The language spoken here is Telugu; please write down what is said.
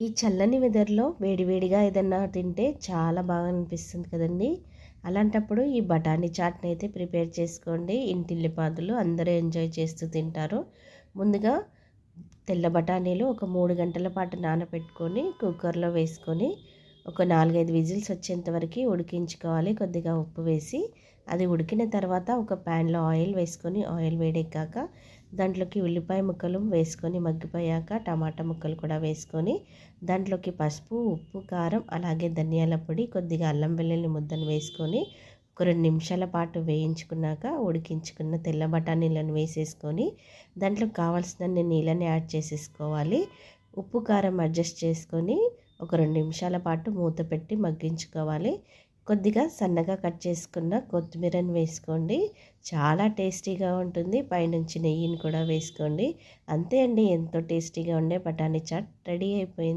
ఈ చల్లని వెదర్లో వేడివేడిగా ఏదన్నా తింటే చాలా బాగా అనిపిస్తుంది కదండి. అలాంటప్పుడు ఈ బఠానీ చాట్ని అయితే ప్రిపేర్ చేసుకోండి. ఇంటిల్లిపాదులు అందరూ ఎంజాయ్ చేస్తూ తింటారు. ముందుగా తెల్ల బఠానీలు ఒక మూడు గంటల పాటు నానబెట్టుకొని కుక్కర్లో వేసుకొని ఒక నాలుగైదు విజిల్స్ వచ్చేంత వరకు ఉడికించుకోవాలి. కొద్దిగా ఉప్పు వేసి అది ఉడికిన తర్వాత ఒక ప్యాన్లో ఆయిల్ వేసుకొని ఆయిల్ వేడెక్కాక దాంట్లోకి ఉల్లిపాయ ముక్కలు వేసుకొని మగ్గిపోయాక టమాటా ముక్కలు కూడా వేసుకొని దాంట్లోకి పసుపు ఉప్పు కారం అలాగే ధనియాల పొడి కొద్దిగా అల్లం వెల్లుల్లి ముద్దను వేసుకొని ఒక రెండు నిమిషాల పాటు వేయించుకున్నాక ఉడికించుకున్న తెల్ల బఠానీలను వేసేసుకొని దాంట్లో కావాల్సిన నీళ్ళని యాడ్ చేసేసుకోవాలి. ఉప్పు కారం అడ్జస్ట్ చేసుకొని ఒక రెండు నిమిషాల పాటు మూత పెట్టి మగ్గించుకోవాలి. కొద్దిగా సన్నగా కట్ చేసుకున్న కొత్తిమీరని వేసుకోండి. చాలా టేస్టీగా ఉంటుంది. పైనుంచి నెయ్యిని కూడా వేసుకోండి. అంతే అండి. ఎంతో టేస్టీగా ఉండే బఠానీ చాట్ రెడీ అయిపోయింది.